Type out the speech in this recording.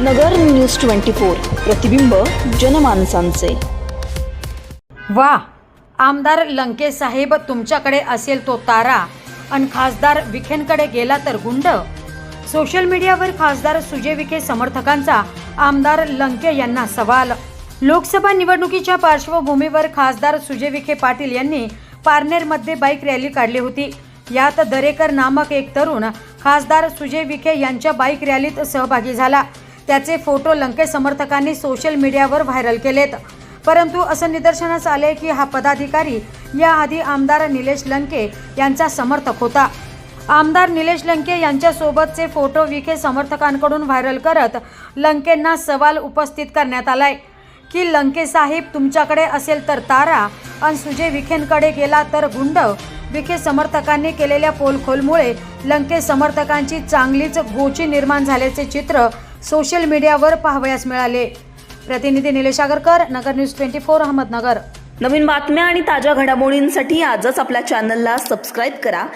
नगर news twenty four प्रतिबिंब जनमानसांचे. वा आमदार लंके साहेब तुमच्याकडे असेल तो तारा आणि खासदार विखेंकडे गेला तर गुंड? सोशल मीडियावर खासदार सुजय विखे समर्थकांचा आमदार लंके यांना सवाल. लोकसभा निवडणुकीच्या पार्श्वभूमीवर खासदार सुजय विखे पाटील यांनी पारनेरमध्ये बाईक रॅली काढली होती. यात दरेकर नामक एक तरुण खासदार सुजय विखे यांच्या बाईक रॅलीत सहभागी झाला. त्याचे फोटो लंके समर्थकांनी सोशल मीडियावर व्हायरल केलेत. परंतु असं निदर्शनास आले की हा पदाधिकारी याआधी आमदार निलेश लंके यांचा समर्थक होता. आमदार निलेश लंके यांच्यासोबतचे फोटो विखे समर्थकांकडून व्हायरल करत लंकेंना सवाल उपस्थित करण्यात आलाय. की लंके साहेब तुमच्याकडे असेल तर तारा आणि सुजय विखेंकडे गेला तर गुंड? विखे समर्थकांनी केलेल्या पोलखोलमुळे लंके समर्थकांची चांगलीच गोची निर्माण झाल्याचे चित्र सोशल मीडियावर पाहावयास मिळाले. प्रतिनिधी Nilesh Agarkar Nagar news twenty four Ahmednagar. नवीन बातम्या आणि ताज्या घडामोडींसाठी आजच आपल्या चॅनलला सबस्क्राईब करा.